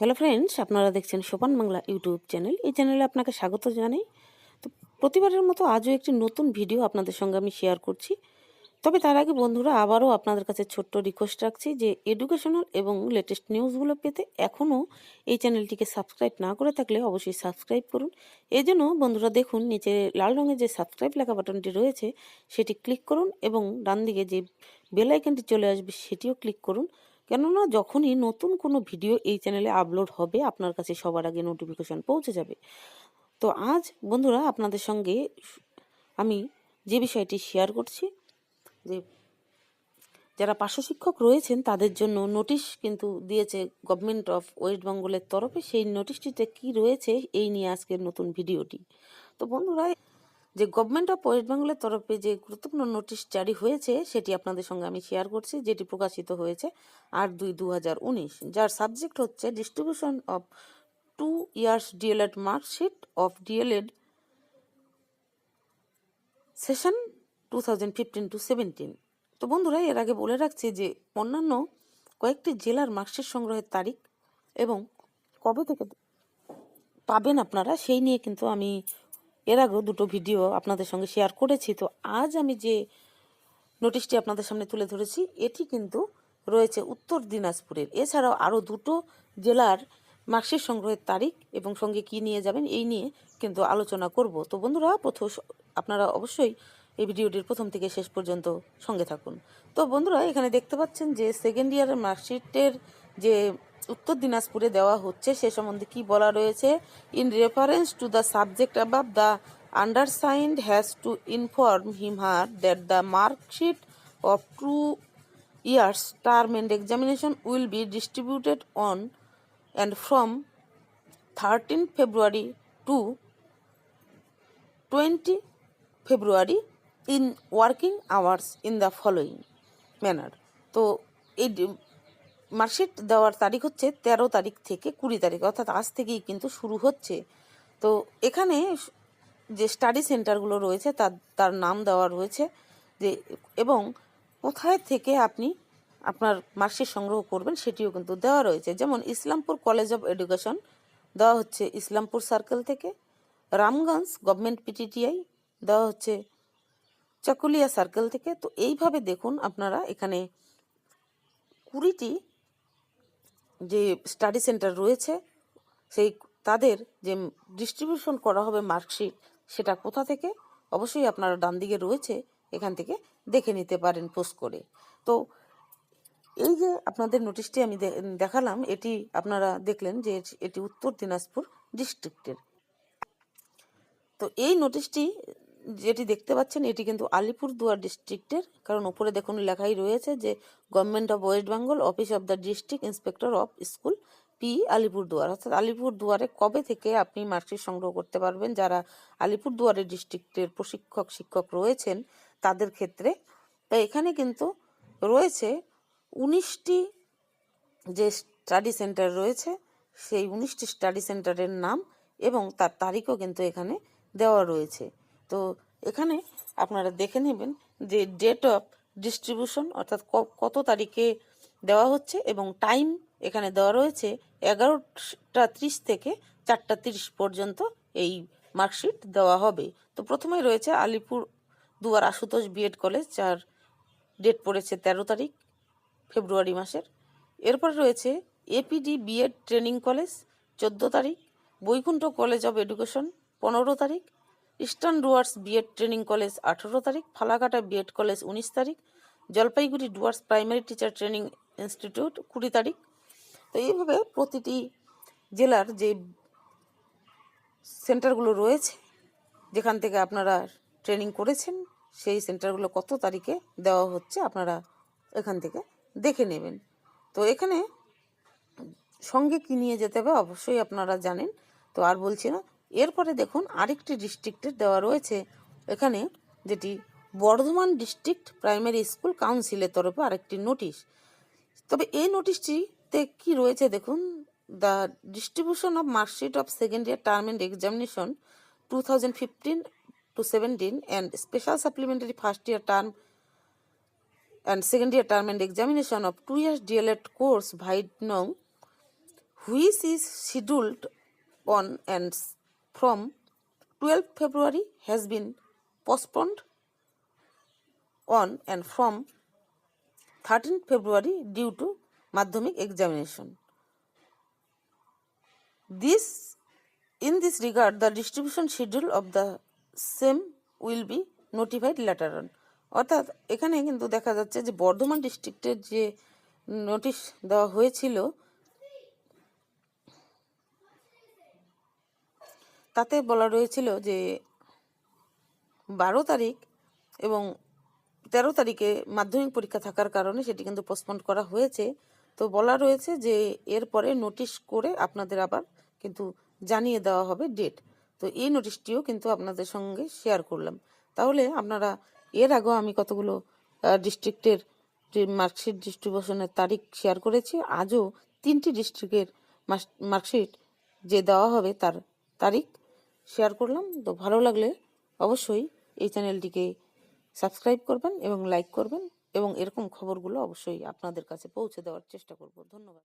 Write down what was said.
Hello friends আপনারা দেখছেন সোপান বাংলা ইউটিউব চ্যানেল এই চ্যানেলে আপনাকে স্বাগত জানাই। তো প্রতিবারের মতো আজও একটি নতুন ভিডিও আপনাদের সঙ্গে আমি শেয়ার করছি। তবে তার আগে বন্ধুরা, আবারও আপনাদের কাছে ছোট্ট রিকোয়েস্ট রাখছি যে এডুকেশনাল এবং লেটেস্ট নিউজগুলো পেতে এখনও এই চ্যানেলটিকে সাবস্ক্রাইব না করে থাকলে অবশ্যই সাবস্ক্রাইব করুন। এই জন্য বন্ধুরা, দেখুন, নিচে লাল রঙের যে সাবস্ক্রাইব লেখা বাটনটি রয়েছে, সেটি ক্লিক করুন এবং ডান দিকে যে বেল আইকনটি চলে আসবে, সেটিও ক্লিক করুন। কেননা যখনই নতুন কোনো ভিডিও এই চ্যানেলে আপলোড হবে, আপনার কাছে সবার আগে নোটিফিকেশন পৌঁছে যাবে। তো আজ বন্ধুরা আপনাদের সঙ্গে আমি যে বিষয়টি শেয়ার করছি, যে যারা পার্শ্ব শিক্ষক রয়েছেন, তাদের জন্য নোটিশ কিন্তু দিয়েছে গভর্নমেন্ট অফ ওয়েস্ট বেঙ্গলের তরফে। সেই নোটিশটিতে কি রয়েছে, এই নিয়ে আজকের নতুন ভিডিওটি তো বন্ধুরা যে গভর্নমেন্ট অফ ওয়েস্ট বেঙ্গলের তরফে যে গুরুত্বপূর্ণ নোটিশ জারি হয়েছে, সেটি আপনাদের সঙ্গে আমি শেয়ার করছি, যেটি প্রকাশিত হয়েছে আট দুই দু যার সাবজেক্ট হচ্ছে distribution of two years DElEd marksheet of DElEd session two thousand fifteen to seventeen তো বন্ধুরা, এর আগে বলে রাখছি যে অন্যান্য কয়েকটি জেলার মার্কশিট সংগ্রহের তারিখ এবং কবে থেকে পাবেন আপনারা, সেই নিয়ে কিন্তু আমি এর আগেও দুটো ভিডিও আপনাদের সঙ্গে শেয়ার করেছি। তো আজ আমি যে নোটিশটি আপনাদের সামনে তুলে ধরেছি, এটি কিন্তু রয়েছে উত্তর দিনাজপুরের। এছাড়াও আরও দুটো জেলার মার্কশিট সংগ্রহের তারিখ এবং সঙ্গে কি নিয়ে যাবেন, এই নিয়ে কিন্তু আলোচনা করব। তো বন্ধুরা, প্রথম আপনারা অবশ্যই এই ভিডিওটির প্রথম থেকে শেষ পর্যন্ত সঙ্গে থাকুন। তো বন্ধুরা, এখানে দেখতে পাচ্ছেন যে সেকেন্ড ইয়ারের মার্কশিটের যে উত্তর দিনাজপুরে দেওয়া হচ্ছে। সে সম্বন্ধে কি বলা রয়েছে? In reference to the subject above the undersigned has to inform him him her that the marksheet of two years term end examination will be distributed on and from thirteen February to twenty February in working hours in the following manner তো এই marksheet দেওয়ার তারিখ হচ্ছে তেরো তারিখ থেকে কুড়ি তারিখ, অর্থাৎ আজ থেকেই কিন্তু শুরু হচ্ছে। তো এখানে যে স্টাডি সেন্টারগুলো রয়েছে তার তার নাম দেওয়া রয়েছে যে, এবং কোথায় থেকে আপনি আপনার মার্কশিট সংগ্রহ করবেন সেটিও কিন্তু দেওয়া রয়েছে। যেমন ইসলামপুর কলেজ অফ এডুকেশন দেওয়া হচ্ছে ইসলামপুর সার্কেল থেকে, রামগঞ্জ গভর্নমেন্ট পিটিটিআই দেওয়া হচ্ছে চাকুলিয়া সার্কেল থেকে। তো এইভাবে দেখুন আপনারা এখানে কুড়িটি যে স্টাডি সেন্টার রয়েছে, সেই তাদের যে ডিস্ট্রিবিউশন করা হবে মার্কশিট সেটা কোথা থেকে? অবশ্যই আপনারা ডান দিকে রয়েছে, এখান থেকে দেখে নিতে পারেন পোস্ট করে। তো এই যে আপনাদের নোটিশটি আমি দেখালাম, এটি আপনারা দেখলেন যে এটি উত্তর দিনাজপুর ডিস্ট্রিক্টের তো এই নোটিশটি যেটি দেখতে পাচ্ছেন, এটি কিন্তু আলিপুরদুয়ার ডিস্ট্রিক্টের কারণ উপরে দেখুন লেখাই রয়েছে যে government of West Bengal office of the district inspector of school P Alipurduar. অর্থাৎ আলিপুরদুয়ারে কবে থেকে আপনি মার্কশিট সংগ্রহ করতে পারবেন? যারা আলিপুরদুয়ারের ডিস্ট্রিক্টের প্রশিক্ষক, শিক্ষক রয়েছেন, তাদের ক্ষেত্রে। তো এখানে কিন্তু রয়েছে উনিশটি যে স্টাডি সেন্টার রয়েছে, সেই উনিশটি স্টাডি সেন্টারের নাম এবং তার তারিখও কিন্তু এখানে দেওয়া রয়েছে। তো এখানে আপনারা দেখে নেবেন যে ডেট অফ ডিস্ট্রিবিউশন অর্থাৎ কত তারিখে দেওয়া হচ্ছে এবং টাইম এখানে দেওয়া রয়েছে এগারোটা ত্রিশ থেকে চারটা তিরিশ পর্যন্ত এই মার্কশিট দেওয়া হবে। তো প্রথমে রয়েছে Alipurduar Ashutosh BEd college যার ডেট পড়েছে তেরো তারিখ, ফেব্রুয়ারি মাসের। এরপর রয়েছে এপিডি বিএড ট্রেনিং কলেজ চোদ্দ তারিখ, বৈকুণ্ঠ কলেজ অফ এডুকেশন পনেরো তারিখ eastern Dooars BEd training college আঠেরো তারিখ ফালাকাটা বিএড কলেজ উনিশ তারিখ, Jalpaiguri Dooars primary teacher training institute কুড়ি তারিখ। তো এইভাবে প্রতিটি জেলার যে সেন্টারগুলো রয়েছে, যেখান থেকে আপনারা ট্রেনিং করেছেন, সেই সেন্টারগুলো কত তারিখে দেওয়া হচ্ছে আপনারা এখান থেকে দেখে নেবেন। তো এখানে সঙ্গে কি নিয়ে যেতে হবে অবশ্যই আপনারা জানেন। তো আর বলছি না এরপরে দেখুন আরেকটি ডিস্ট্রিক্টের দেওয়া রয়েছে। এখানে যেটি বর্ধমান ডিস্ট্রিক্ট প্রাইমারি স্কুল কাউন্সিলের তরফে আরেকটি নোটিশ তবে এই নোটিশটিতে কি রয়েছে দেখুন the distribution of marksheet of second year term and examination two thousand fifteen to 17 and special supplementary first year term and second year term and examination of two years DLED course Vaidnong which is scheduled on and s- from 12 February has been postponed on and from 13 February due to madhyamik examination. This in this regard the distribution schedule of the same will be notified later on অর্থাৎ এখানে কিন্তু দেখা যাচ্ছে যে বর্ধমান ডিস্ট্রিক্টের যে notice দেওয়া হয়েছিল তাতে বলা রয়েছিল যে বারো তারিখ এবং তেরো তারিখে মাধ্যমিক পরীক্ষা থাকার কারণে সেটি কিন্তু পোস্টপন্ড করা হয়েছে। তো বলা রয়েছে যে এরপরে নোটিশ করে আপনাদের আবার কিন্তু জানিয়ে দেওয়া হবে ডেট তো এই নোটিশটিও কিন্তু আপনাদের সঙ্গে শেয়ার করলাম। তাহলে আপনারা এর আগেও আমি কতগুলো ডিস্ট্রিক্টের যে মার্কশিট ডিস্ট্রিবিউশনের তারিখ শেয়ার করেছি, আজও তিনটি ডিস্ট্রিক্টের মার্কশিট যে দেওয়া হবে তার তারিখ শেয়ার করলাম। তো ভালো লাগলে অবশ্যই এই চ্যানেলটিকে সাবস্ক্রাইব করবেন এবং লাইক করবেন এবং এরকম খবরগুলো অবশ্যই আপনাদের কাছে পৌঁছে দেওয়ার চেষ্টা করব। ধন্যবাদ।